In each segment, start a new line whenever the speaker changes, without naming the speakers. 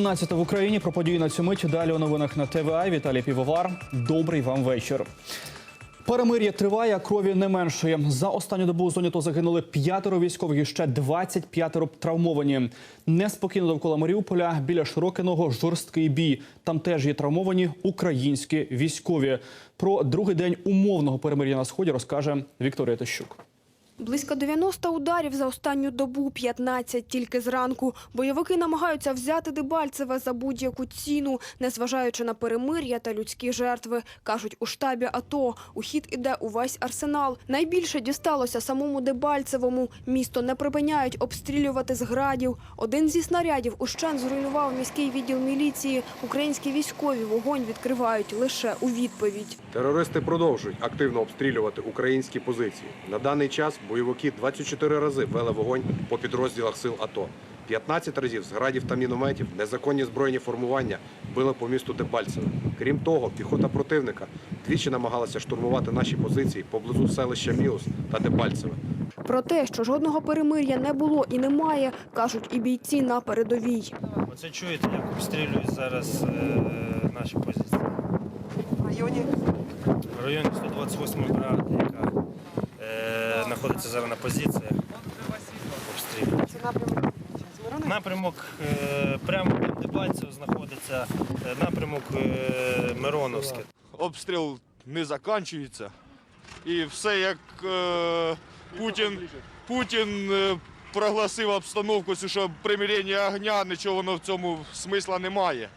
18 в Україні про події на цю мить. Далі у новинах на ТВА. Віталій Півовар. Добрий вам вечір. Перемир'я триває, а крові не меншує. За останню добу у зоні то загинули п'ятеро військових і ще 25 травмовані. Неспокійно довкола Маріуполя біля Широкиного жорсткий бій. Там теж є травмовані українські військові. Про другий день умовного перемир'я на сході розкаже Вікторія Тищук.
Близько 90 ударів за останню добу, 15 тільки зранку. Бойовики намагаються взяти Дебальцеве за будь-яку ціну, незважаючи на перемир'я та людські жертви. Кажуть, у штабі АТО у хід іде увесь арсенал. Найбільше дісталося самому Дебальцевому. Місто не припиняють обстрілювати з градів. Один зі снарядів ущен зруйнував міський відділ міліції. Українські військові вогонь відкривають лише у відповідь.
Терористи продовжують активно обстрілювати українські позиції. На даний час бойовики 24 рази вели вогонь по підрозділах сил АТО. 15 разів з градів та мінометів незаконні збройні формування били по місту Дебальцеве. Крім того, піхота противника двічі намагалася штурмувати наші позиції поблизу селища Міус та Дебальцеве.
Про те, що жодного перемир'я не було і немає, кажуть і бійці на передовій.
Оце чуєте, як обстрілюють зараз е, наші позиції.
в районі
В районі 128-ї бригади, яка е, знаходиться зараз на позиціях,
це напрямок
Напрямок е, прямо під Дебальцев знаходиться е, напрямок е, Мироновське.
обстріл не закінчується. І все як е, Путін, Путін проголосив обстановку, що примирення огня, нічого воно в цьому смисла немає.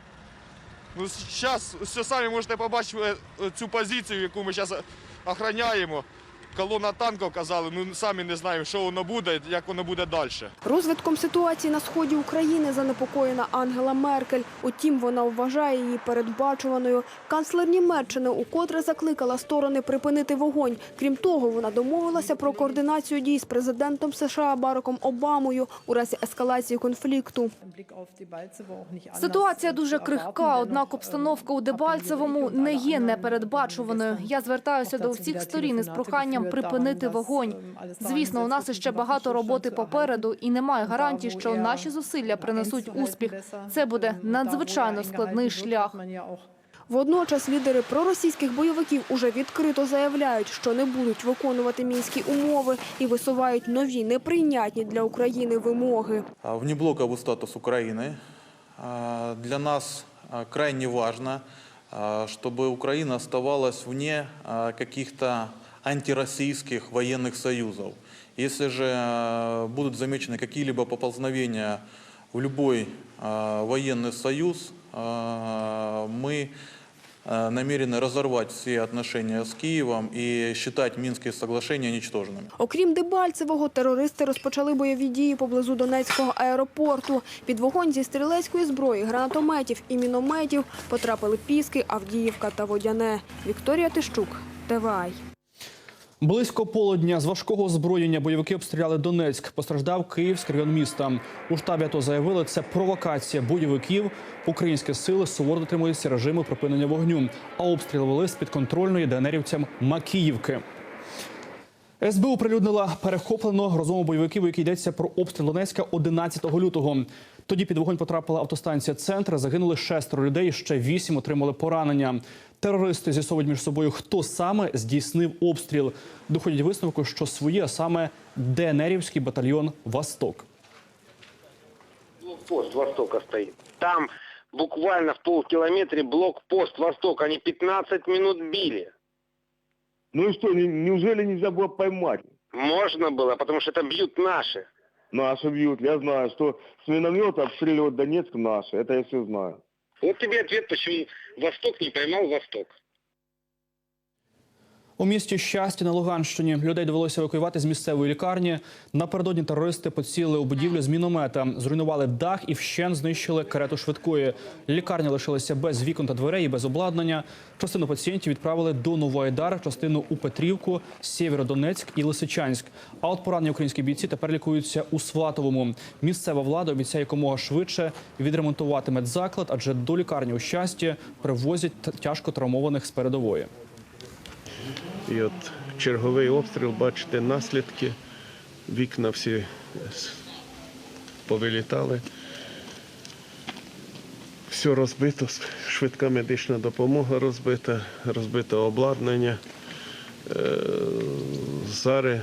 Ну, зараз все самі можете побачити цю позицію, яку ми зараз охороняємо. Колона танків казали, ну самі не знаємо, що воно буде, як воно буде далі.
Розвитком ситуації на сході України занепокоєна Ангела Меркель. Утім, вона вважає її передбачуваною. Канцлер Німеччини укотре закликала сторони припинити вогонь. Крім того, вона домовилася про координацію дій з президентом США Бараком Обамою у разі ескалації конфлікту.
Ситуація дуже крихка, однак обстановка у Дебальцевому не є непередбачуваною. Я звертаюся до всіх сторін із проханням припинити вогонь. Звісно, у нас іще багато роботи попереду, і немає гарантій, що наші зусилля принесуть успіх. Це буде надзвичайно складний шлях.
Водночас лідери проросійських бойовиків уже відкрито заявляють, що не будуть виконувати мінські умови і висувають нові неприйнятні для України вимоги.
А, Внеблоковый статус Украины. А, Для нас а, крайне важно, а, чтобы Украина оставалась вне а, каких-то антироссийских военных союзов. Если же а, будут замечены какие-либо поползновения в любой а, военный союз, а, мы а, намерены разорвать все отношения с Киевом и считать Минские соглашения ничтожными.
Окрім Дебальцевого, терористи розпочали бойові дії поблизу Донецького аеропорту. Під вогонь зі стрілецької зброї, гранатометів і мінометів потрапили Піски, Авдіївка та Водяне. Вікторія Тищук, ТВАЙ.
Близько полудня з важкого озброєння бойовики обстріляли Донецьк. Постраждав Київський район міста. У штабі АТО заявили, це провокація бойовиків. Українські сили суворо дотримуються режиму припинення вогню, а обстріл вели з підконтрольної ДНРівцям Макіївки. СБУ прилюднила перехоплену розмову бойовиків, у якій йдеться про обстріл Донецька 11 лютого. Тоді під вогонь потрапила автостанція «Центр», загинули шестеро людей, ще вісім отримали поранення. Терористи з'ясовують між собою, хто саме здійснив обстріл. Доходять висновку, що свої, а саме ДНРівський батальйон «Восток».
блокпост Востока стоит. Там буквально в полкилометре блокпост Восток. Они 15 минут били.
Ну и что, не- неужели нельзя было поймать?
Можно было, потому что это бьют наши.
Наши бьют, я знаю, что с миномета обстреливают Донецк наши, это я все знаю.
Вот тебе ответ, почему Восток не поймал Восток.
У місті щастя на Луганщині людей довелося евакуювати з місцевої лікарні. Напередодні терористи поцілили у будівлю з міномета, зруйнували дах і вщен знищили карету швидкої. Лікарня лишилася без вікон та дверей і без обладнання. Частину пацієнтів відправили до Новоайдар, частину у Петрівку, Сєвєродонецьк і Лисичанськ. А от поранені українські бійці тепер лікуються у Сватовому. Місцева влада обіцяє якомога швидше відремонтувати медзаклад, адже до лікарні у щасті привозять тяжко травмованих з передової.
І от черговий обстріл, бачите, наслідки. Вікна всі повилітали. Все розбито, швидка медична допомога розбита, розбите обладнання. Е, Зараз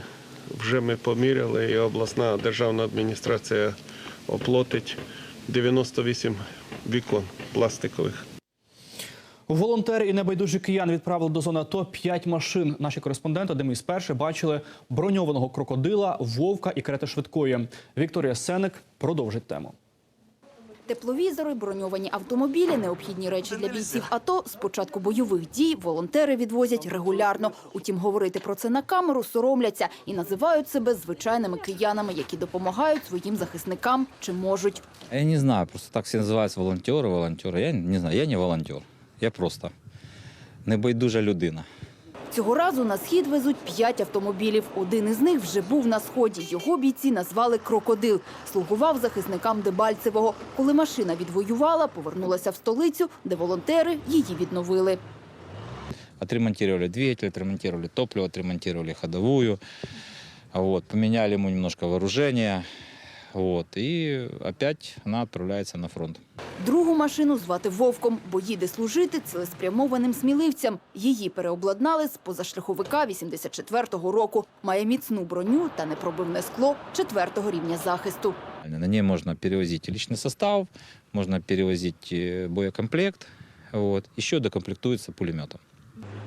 вже ми поміряли і обласна державна адміністрація оплатить 98 вікон пластикових.
Волонтери і небайдужі кияни відправили до зони АТО 5 машин. Наші кореспонденти, де ми спершу бачили броньованого крокодила, вовка і карети швидкої. Вікторія Сеник продовжить тему.
Тепловізори, броньовані автомобілі, необхідні речі для бійців АТО з початку бойових дій волонтери відвозять регулярно. Утім, говорити про це на камеру соромляться і називають себе звичайними киянами, які допомагають своїм захисникам чи можуть.
Я не знаю, просто так все називаються волонтери, волонтери. Я не знаю, я не волонтер. Я просто небайдужа людина.
Цього разу на схід везуть п'ять автомобілів. Один із них вже був на сході. Його бійці назвали «Крокодил». Слугував захисникам Дебальцевого. Коли машина відвоювала, повернулася в столицю, де волонтери її відновили.
Отремонтировали двигатель, отремонтировали топливо, отремонтировали ходовую. Вот, поменяли ему немножко вооружение. Вот, и опять она отправляется на фронт.
Другу машину звати Вовком, бо їде служити цілеспрямованим сміливцям. Її переобладнали з позашляховика 84-го року. Має міцну броню та непробивне скло четвертого рівня захисту.
На ней можно перевозить личный состав, можно перевозить э, боекомплект. Вот, еще докомплектуется пулеметом.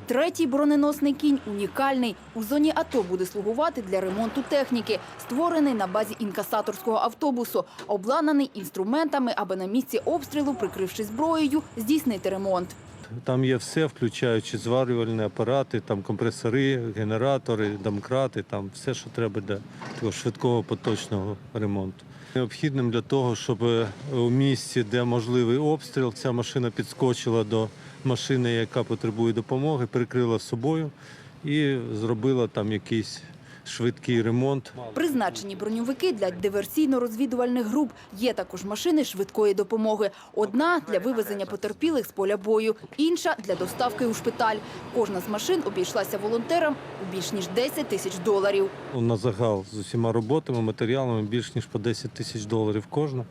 Третій броненосний кінь унікальний. У зоні АТО буде слугувати для ремонту техніки. Створений на базі інкасаторського автобусу, обладнаний інструментами, аби на місці обстрілу, прикривши зброєю, здійснити ремонт.
Там є все, включаючи зварювальні апарати, там компресори, генератори, домкрати, там все, що треба для такого швидкого поточного ремонту. Необхідним для того, щоб у місці, де можливий обстріл, ця машина підскочила до машини, яка потребує допомоги, прикрила собою і зробила там якийсь швидкий ремонт.
Призначені броньовики для диверсійно-розвідувальних груп. Є також машини швидкої допомоги. Одна для вивезення потерпілих з поля бою, інша для доставки у шпиталь. Кожна з машин обійшлася волонтерам у більш ніж 10 тисяч доларів.
На загал з усіма роботами, матеріалами більш ніж по 10 тисяч доларів кожна.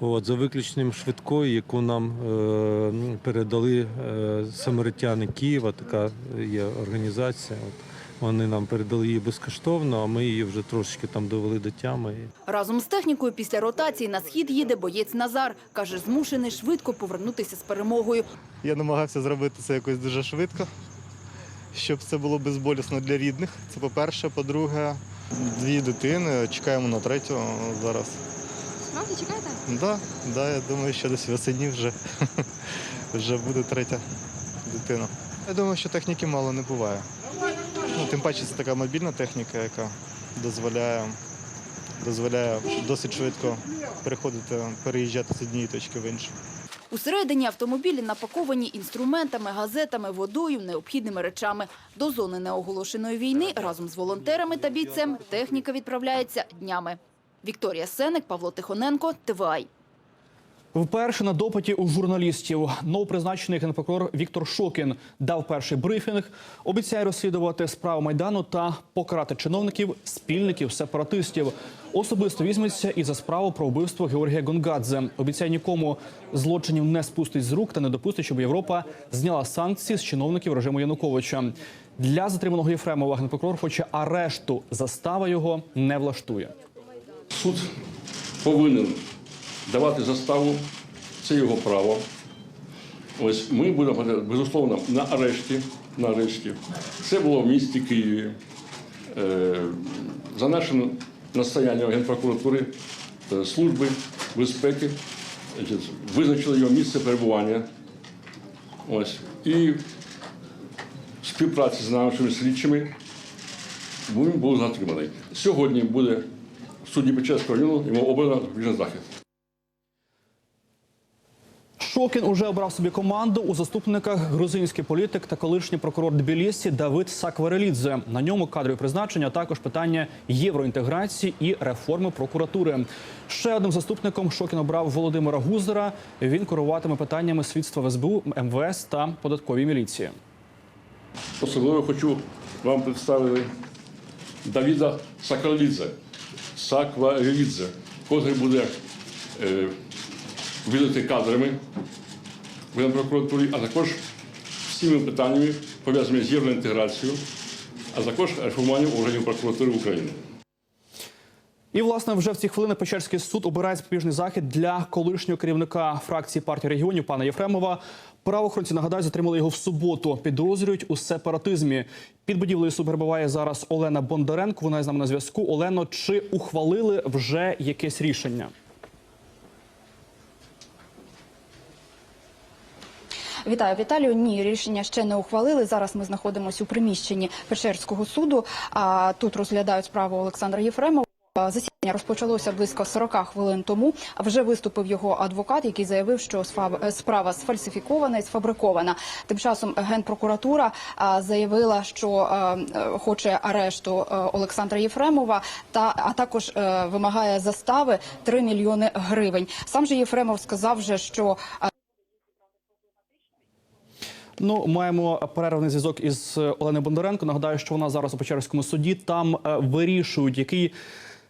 От, за виключенням швидкої, яку нам е, передали е, самаритяни Києва, така є організація. От, вони нам передали її безкоштовно, а ми її вже трошки там довели до тями.
Разом з технікою після ротації на схід їде боєць Назар. Каже, змушений швидко повернутися з перемогою.
Я намагався зробити це якось дуже швидко, щоб це було безболісно для рідних. Це по-перше. По-друге, дві дитини. Чекаємо на третю зараз.
Справді чекаєте?
Да, да, я думаю, що десь весені вже, вже буде третя дитина. Я думаю, що техніки мало не буває. Ну, тим паче це така мобільна техніка, яка дозволяє, дозволяє досить швидко переходити, переїжджати з однієї точки в іншу.
Усередині автомобілі напаковані інструментами, газетами, водою, необхідними речами. До зони неоголошеної війни разом з волонтерами та бійцем техніка відправляється днями. Вікторія Сеник, Павло Тихоненко, ТВАЙ.
Вперше на допиті у журналістів новопризначений генпрокурор Віктор Шокін дав перший брифінг. Обіцяє розслідувати справу майдану та покарати чиновників, спільників, сепаратистів. Особисто візьметься і за справу про вбивство Георгія Гонгадзе. Обіцяє нікому злочинів не спустить з рук та не допустить, щоб Європа зняла санкції з чиновників режиму Януковича. Для затриманого Єфремова генпрокурор хоче арешту. Застава його не влаштує.
Суд повинен давати заставу, це його право. Ось ми будемо безусловно на арешті. На арешті. Це було в місті Києві. Е, За нашим настоянням Генпрокуратури е, служби безпеки визначили його місце перебування. Ось. І в співпраці з нашими слідчими він був затриманий. Сьогодні буде в суді Печерського району йому обрано запобіжний захід.
Шокін уже обрав собі команду у заступниках грузинський політик та колишній прокурор Тбілісі Давид Сакварелідзе. На ньому кадрові призначення, а також питання євроінтеграції і реформи прокуратури. Ще одним заступником Шокін обрав Володимира Гузера. Він керуватиме питаннями слідства в СБУ, МВС та податковій міліції.
Особливо хочу вам представити Давіда Сакварелідзе. Сакварелідзе, котрий буде е, відати кадрами в прокуратурі, а також всіми питаннями, пов'язаними з євроінтеграцією, а також реформуванням органів прокуратури України.
І власне вже в ці хвилини Печерський суд обирає запобіжний захід для колишнього керівника фракції партії регіонів пана Єфремова. Правоохоронці нагадаю, затримали його в суботу. Підозрюють у сепаратизмі. Під будівлею суд перебуває зараз Олена Бондаренко. Вона з нами на зв'язку. Олено, чи ухвалили вже якесь рішення?
Вітаю, Віталію. Ні, рішення ще не ухвалили. Зараз ми знаходимося у приміщенні Печерського суду. А тут розглядають справу Олександра Єфремова. Засідання розпочалося близько 40 хвилин тому. Вже виступив його адвокат, який заявив, що сфа- справа сфальсифікована і сфабрикована. Тим часом генпрокуратура заявила, що е, хоче арешту е, Олександра Єфремова, та а також е, вимагає застави 3 мільйони гривень. Сам же Єфремов сказав, вже, що
Ну, маємо перервний зв'язок із е, Оленою Бондаренко. Нагадаю, що вона зараз у Печерському суді. Там е, вирішують, який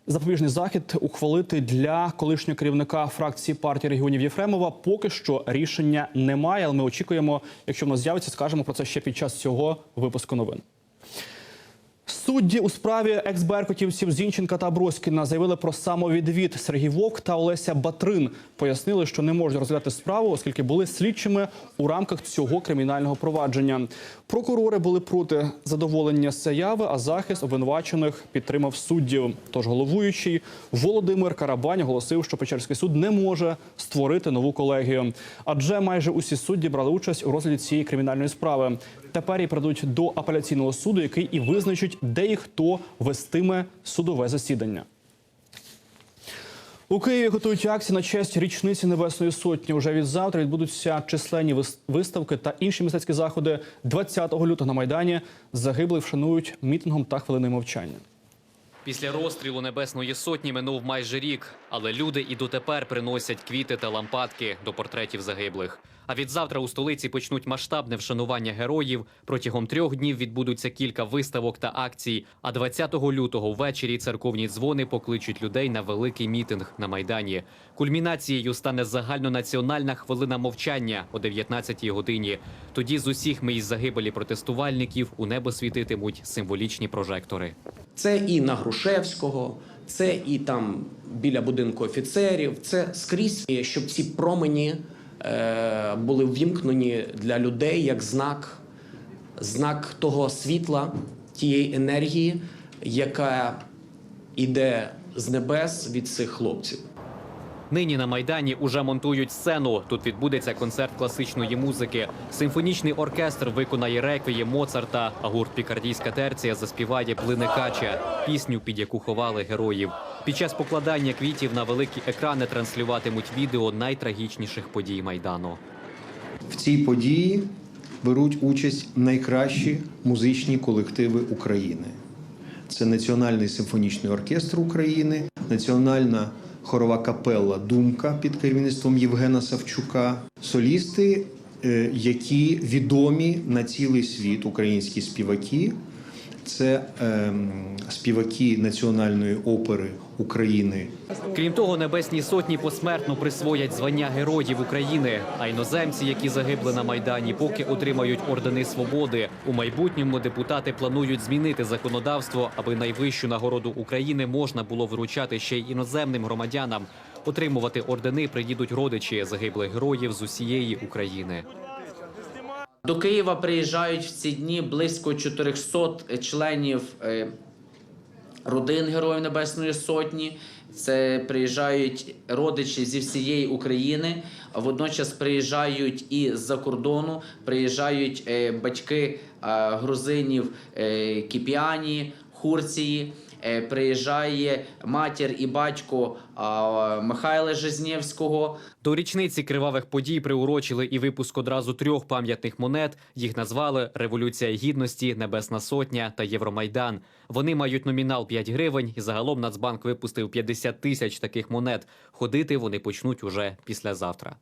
запобіжний захід ухвалити для колишнього керівника фракції партії регіонів Єфремова. Поки що рішення немає, але ми очікуємо, якщо воно з'явиться, скажемо про це ще під час цього випуску новин. Судді у справі екс-беркутівців Зінченка та Броськіна заявили про самовідвід. Сергій Вовк та Олеся Батрин пояснили, що не можуть розглядати справу, оскільки були слідчими у рамках цього кримінального провадження. Прокурори були проти задоволення заяви, а захист обвинувачених підтримав суддів. Тож головуючий Володимир Карабань оголосив, що Печерський суд не може створити нову колегію, адже майже усі судді брали участь у розгляді цієї кримінальної справи. Тепер її передадуть до апеляційного суду, який і визначить, де і хто вестиме судове засідання. У Києві готують акції на честь річниці Небесної Сотні. Уже від завтра відбудуться численні вис- виставки та інші мистецькі заходи. 20 лютого на Майдані загиблих вшанують мітингом та хвилиною мовчання.
Після розстрілу Небесної Сотні минув майже рік, але люди і дотепер приносять квіти та лампадки до портретів загиблих. А від завтра у столиці почнуть масштабне вшанування героїв. Протягом трьох днів відбудуться кілька виставок та акцій. А 20 лютого ввечері церковні дзвони покличуть людей на великий мітинг на майдані. Кульмінацією стане загальнонаціональна хвилина мовчання о 19-й годині. Тоді з усіх місць загибелі протестувальників у небо світитимуть символічні прожектори.
Це і на Грушевського, це і там біля будинку офіцерів. Це скрізь, щоб ці промені е, були ввімкнені для людей як знак, знак того світла, тієї енергії, яка йде з небес від цих хлопців.
Нині на майдані уже монтують сцену. Тут відбудеться концерт класичної музики. Симфонічний оркестр виконає реквієм Моцарта, а гурт Пікардійська терція заспіває «Плине кача» – пісню, під яку ховали героїв. Під час покладання квітів на великі екрани транслюватимуть відео найтрагічніших подій майдану.
В цій події беруть участь найкращі музичні колективи України. Це Національний симфонічний оркестр України, Національна хорова капелла Думка під керівництвом Євгена Савчука, солісти, е, які відомі на цілий світ, українські співаки. Це е, співаки Національної опери України
Крім того, небесні сотні посмертно присвоять звання героїв України. А іноземці, які загибли на майдані, поки отримають ордени свободи. У майбутньому депутати планують змінити законодавство, аби найвищу нагороду України можна було вручати ще й іноземним громадянам. Отримувати ордени приїдуть родичі загиблих героїв з усієї України.
До Києва приїжджають в ці дні близько 400 членів е, родин Героїв Небесної Сотні. Це приїжджають родичі зі всієї України. а Водночас приїжджають і з-за кордону, приїжджають е, батьки е, грузинів е, Кіпіані, Хурції. Е, Приїжджає матір і батько Михайла Жизнєвського.
До річниці кривавих подій приурочили і випуск одразу трьох пам'ятних монет. Їх назвали Революція Гідності, Небесна Сотня та Євромайдан. Вони мають номінал 5 гривень, і загалом Нацбанк випустив 50 тисяч таких монет. Ходити вони почнуть уже післязавтра.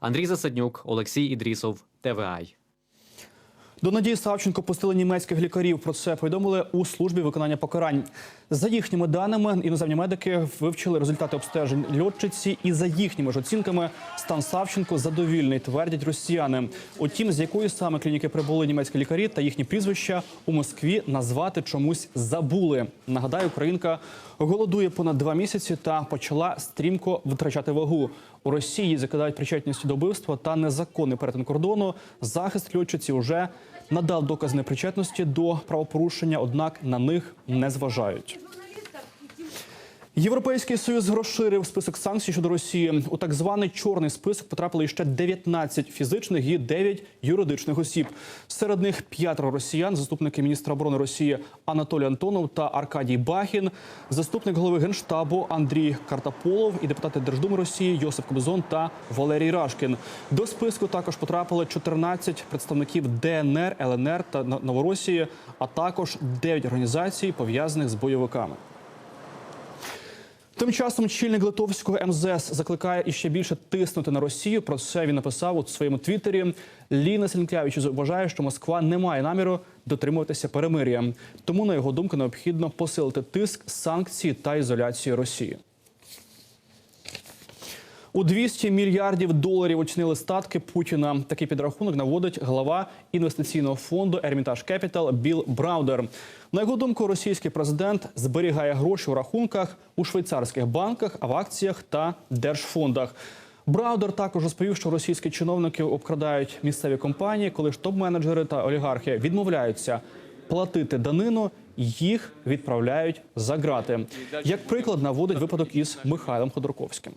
Андрій Засаднюк, Олексій Ідрісов, ТВАЙ.
До Надії Савченко пустили німецьких лікарів. Про це повідомили у службі виконання покарань. За їхніми даними, іноземні медики вивчили результати обстежень льотчиці, і за їхніми ж оцінками стан Савченко задовільний, твердять росіяни. Утім, з якої саме клініки прибули німецькі лікарі та їхні прізвища у Москві назвати чомусь забули. Нагадаю, українка голодує понад два місяці та почала стрімко витрачати вагу. У Росії закидають причетність до вбивства та незаконний перетин кордону. Захист льотчиці вже надав доказ непричетності до правопорушення, однак на них не зважають. Європейський союз розширив список санкцій щодо Росії. У так званий чорний список потрапили ще 19 фізичних і 9 юридичних осіб. Серед них п'ятеро росіян, заступники міністра оборони Росії Анатолій Антонов та Аркадій Бахін, заступник голови генштабу Андрій Картаполов і депутати Держдуми Росії Йосип Кобзон та Валерій Рашкін. До списку також потрапили 14 представників ДНР, ЛНР та Новоросії, а також 9 організацій пов'язаних з бойовиками. Тим часом чільник Литовського МЗС закликає іще більше тиснути на Росію. Про це він написав у своєму твіттері. Ліна Сінклявич вважає, що Москва не має наміру дотримуватися перемир'я. Тому, на його думку, необхідно посилити тиск, санкції та ізоляцію Росії. У 200 мільярдів доларів оцінили статки Путіна. Такий підрахунок наводить глава інвестиційного фонду Hermitage Capital Біл Браудер. На його думку, російський президент зберігає гроші у рахунках у швейцарських банках, а в акціях та держфондах. Браудер також розповів, що російські чиновники обкрадають місцеві компанії, коли ж топ-менеджери та олігархи відмовляються платити данину, їх відправляють за ґрати. Як приклад наводить випадок із Михайлом Ходорковським.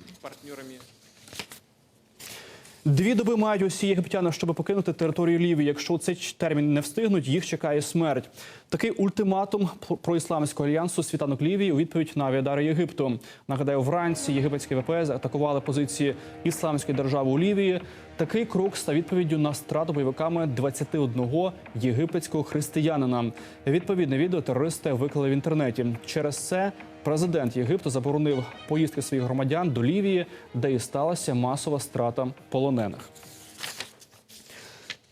Дві доби мають усі єгиптяни, щоб покинути територію Лівії. Якщо цей термін не встигнуть, їх чекає смерть. Такий ультиматум про ісламського альянсу світанок Лівії у відповідь на авіадари Єгипту. Нагадаю, вранці єгипетські ВПС атакували позиції ісламської держави у Лівії. Такий крок став відповіддю на страту бойовиками 21 єгипетського християнина. Відповідне відео терористи виклали в інтернеті. Через це Президент Єгипту заборонив поїздки своїх громадян до Лівії, де і сталася масова страта полонених.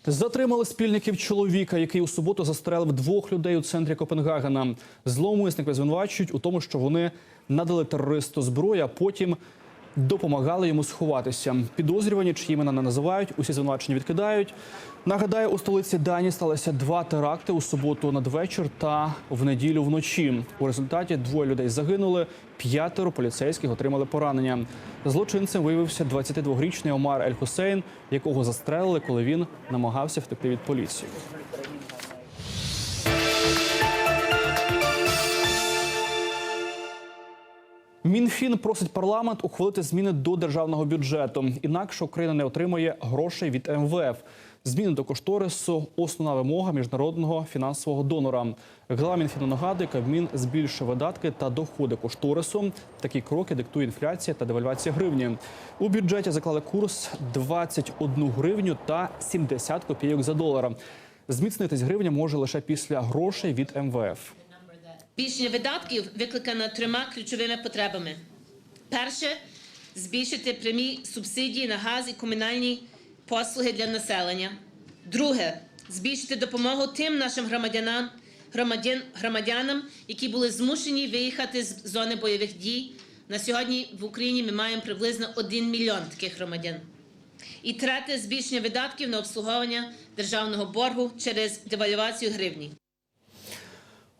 Затримали спільників чоловіка, який у суботу застрелив двох людей у центрі Копенгагена. Зловмисники звинувачують у тому, що вони надали терористу зброю, а потім допомагали йому сховатися. Підозрювані, чиї імена не називають, усі звинувачення відкидають. Нагадаю, у столиці Дані сталося два теракти у суботу надвечір та в неділю вночі. У результаті двоє людей загинули, п'ятеро поліцейських отримали поранення. Злочинцем виявився 22-річний Омар Ель Хусейн, якого застрелили, коли він намагався втекти від поліції. Мінфін просить парламент ухвалити зміни до державного бюджету. Інакше Україна не отримує грошей від МВФ. Зміни до кошторису основна вимога міжнародного фінансового донора. Глава Мінфіну нагадує, Кабмін збільшує видатки та доходи кошторису. Такі кроки диктує інфляція та девальвація гривні. У бюджеті заклали курс 21 гривню та 70 копійок за долар. Зміцнитись гривня може лише після грошей від МВФ.
Збільшення видатків викликано трьома ключовими потребами. Перше збільшити прямі субсидії на газ і комунальні послуги для населення. Друге збільшити допомогу тим нашим громадянам, громадян, громадянам, які були змушені виїхати з зони бойових дій. На сьогодні в Україні ми маємо приблизно 1 мільйон таких громадян. І третє збільшення видатків на обслуговування державного боргу через девальвацію гривні.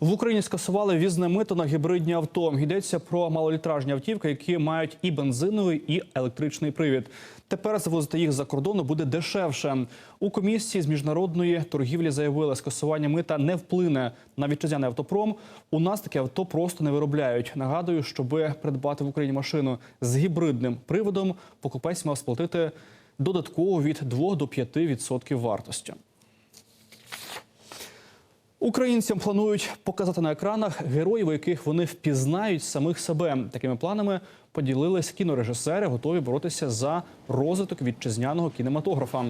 В Україні скасували візне мито на гібридні авто. Йдеться про малолітражні автівки, які мають і бензиновий, і електричний привід. Тепер завозити їх за кордону буде дешевше. У комісії з міжнародної торгівлі заявили, скасування мита не вплине на вітчизняний автопром. У нас таке авто просто не виробляють. Нагадую, щоби придбати в Україні машину з гібридним приводом, покупець мав сплатити додатково від 2 до 5% вартості. Українцям планують показати на екранах героїв, яких вони впізнають самих себе. Такими планами поділились кінорежисери, готові боротися за розвиток вітчизняного кінематографа.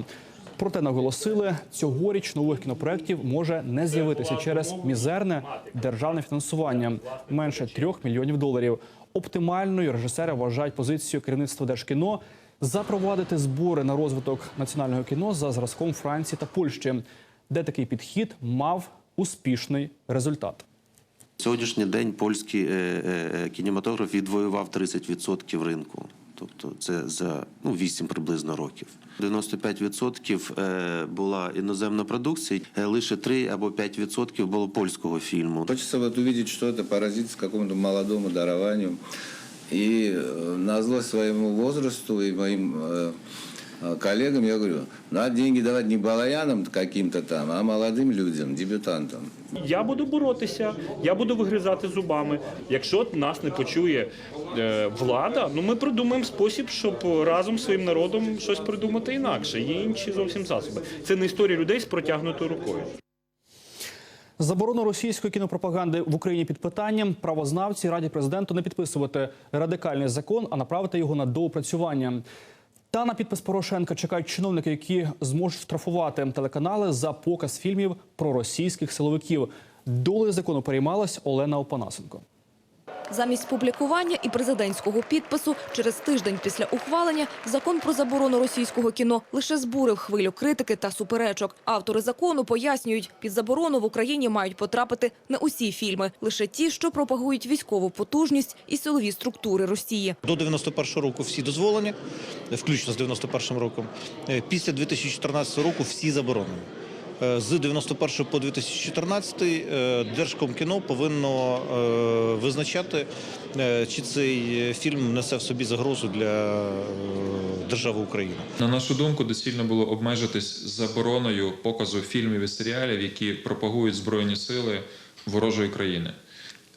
Проте наголосили, цьогоріч нових кінопроєктів може не з'явитися через мізерне державне фінансування менше трьох мільйонів доларів. Оптимальною режисери вважають позицію керівництва Держкіно запровадити збори на розвиток національного кіно за зразком Франції та Польщі. де такий підхід мав успішний результат.
Сьогоднішній день польський е, е, кінематограф відвоював 30% ринку. Тобто це за ну, 8 приблизно років. 95% е, була іноземна продукція, е, лише 3 або 5% було польського фільму.
Хочется вот увидеть, что это паразит с какому-то молодому дарованию. И э, на зло своему возрасту и моим э, э, коллегам я говорю, надо деньги давать не балаянам каким-то там, а молодым людям, дебютантам.
Я буду боротися, я буду вигризати зубами. Якщо нас не почує е, влада, ну ми придумаємо спосіб, щоб разом з своїм народом щось придумати інакше. Є інші зовсім засоби. Це не історія людей з протягнутою рукою.
Заборону російської кінопропаганди в Україні під питанням правознавці раді президенту не підписувати радикальний закон, а направити його на доопрацювання. Та на підпис Порошенка чекають чиновники, які зможуть штрафувати телеканали за показ фільмів про російських силовиків. Долею закону переймалась Олена Опанасенко.
Замість публікування і президентського підпису через тиждень після ухвалення закон про заборону російського кіно лише збурив хвилю критики та суперечок. Автори закону пояснюють, під заборону в Україні мають потрапити не усі фільми, лише ті, що пропагують військову потужність і силові структури Росії.
До 91 року всі дозволені, включно з 91 роком. Е, Після 2014 року всі заборонені. Е, З 91 по 2014 е, Держкомкіно повинно е, визначати, чи цей фільм несе в собі загрозу для держави України.
На нашу думку, доцільно було обмежитись забороною показу фільмів і серіалів, які пропагують збройні сили ворожої країни,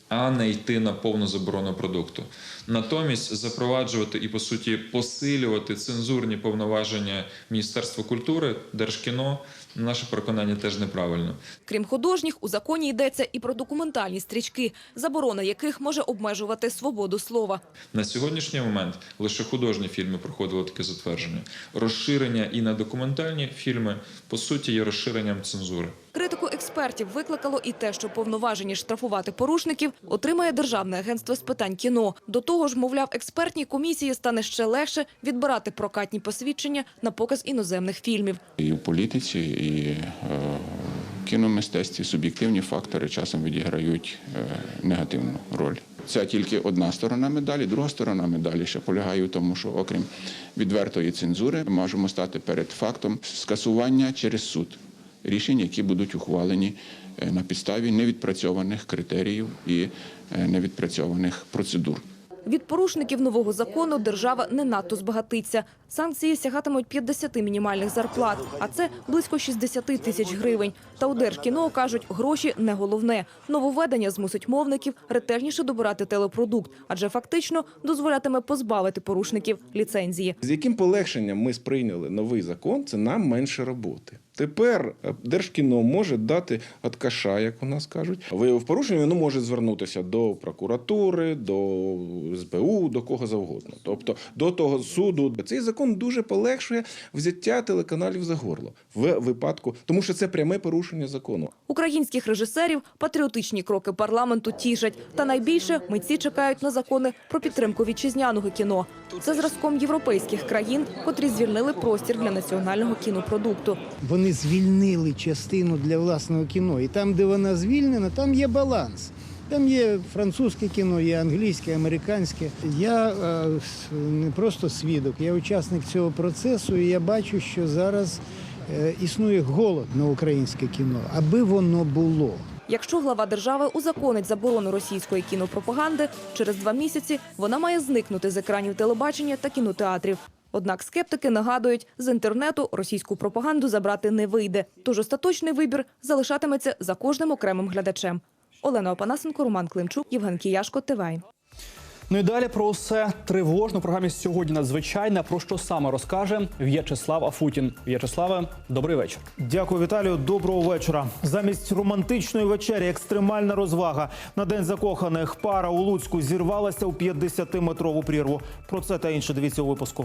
а не йти на повну заборону продукту. Натомість запроваджувати і по суті посилювати цензурні повноваження Міністерства культури, Держкіно, на наше переконання теж неправильно.
Крім художніх, у законі йдеться і про документальні стрічки, заборона яких може обмежувати свободу слова.
На сьогоднішній момент лише художні фільми проходили таке затвердження. Розширення і на документальні фільми по суті є розширенням цензури.
Критику експертів викликало і те, що повноваження штрафувати порушників отримає Державне агентство з питань кіно. До того ж, мовляв, експертній комісії стане ще легше відбирати прокатні посвідчення на показ іноземних фільмів.
І в політиці, і е, кіномистецтві суб'єктивні фактори часом відіграють е, негативну роль. Це тільки одна сторона медалі. Друга сторона медалі ще полягає в тому, що окрім відвертої цензури, ми можемо стати перед фактом скасування через суд рішень, які будуть ухвалені е, на підставі невідпрацьованих критеріїв і невідпрацьованих процедур.
Від порушників нового закону держава не надто збагатиться. Санкції сягатимуть 50 мінімальних зарплат, а це близько 60 тисяч гривень. Та у Держкіно кажуть, гроші не головне. Нововведення змусить мовників ретельніше добирати телепродукт, адже фактично дозволятиме позбавити порушників ліцензії.
З яким полегшенням ми сприйняли новий закон, це нам менше роботи. Тепер е, Держкіно може дати откаша, як у нас кажуть. Виявив порушення, воно може звернутися до прокуратури, до СБУ, до кого завгодно. Тобто до того суду. Цей закон дуже полегшує взяття телеканалів за горло в випадку, тому що це пряме порушення закону.
Українських режисерів патріотичні кроки парламенту тішать. Та найбільше митці чекають на закони про підтримку вітчизняного кіно. Це зразком європейських країн, котрі звільнили простір для національного кінопродукту.
Вони звільнили частину для власного кіно. І там, де вона звільнена, там є баланс. Там є французьке кіно, є англійське, американське. Я е, не просто свідок, я учасник цього процесу, і я бачу, що зараз е, існує голод на українське кіно, аби воно було.
Якщо глава держави узаконить заборону російської кінопропаганди, через два місяці вона має зникнути з екранів телебачення та кінотеатрів. Однак скептики нагадують, з інтернету російську пропаганду забрати не вийде. Тож остаточний вибір залишатиметься за кожним окремим глядачем. Олена Опанасенко, Роман Климчук, Євген Кіяшко, ТВ.
Ну і далі про все тривожно. Програмі сьогодні надзвичайна. Про що саме розкаже В'ячеслав Афутін. В'ячеславе, добрий вечір.
Дякую, Віталію. Доброго вечора. Замість романтичної вечері екстремальна розвага. На день закоханих пара у Луцьку зірвалася у 50-метрову прірву. Про це та інше дивіться у випуску.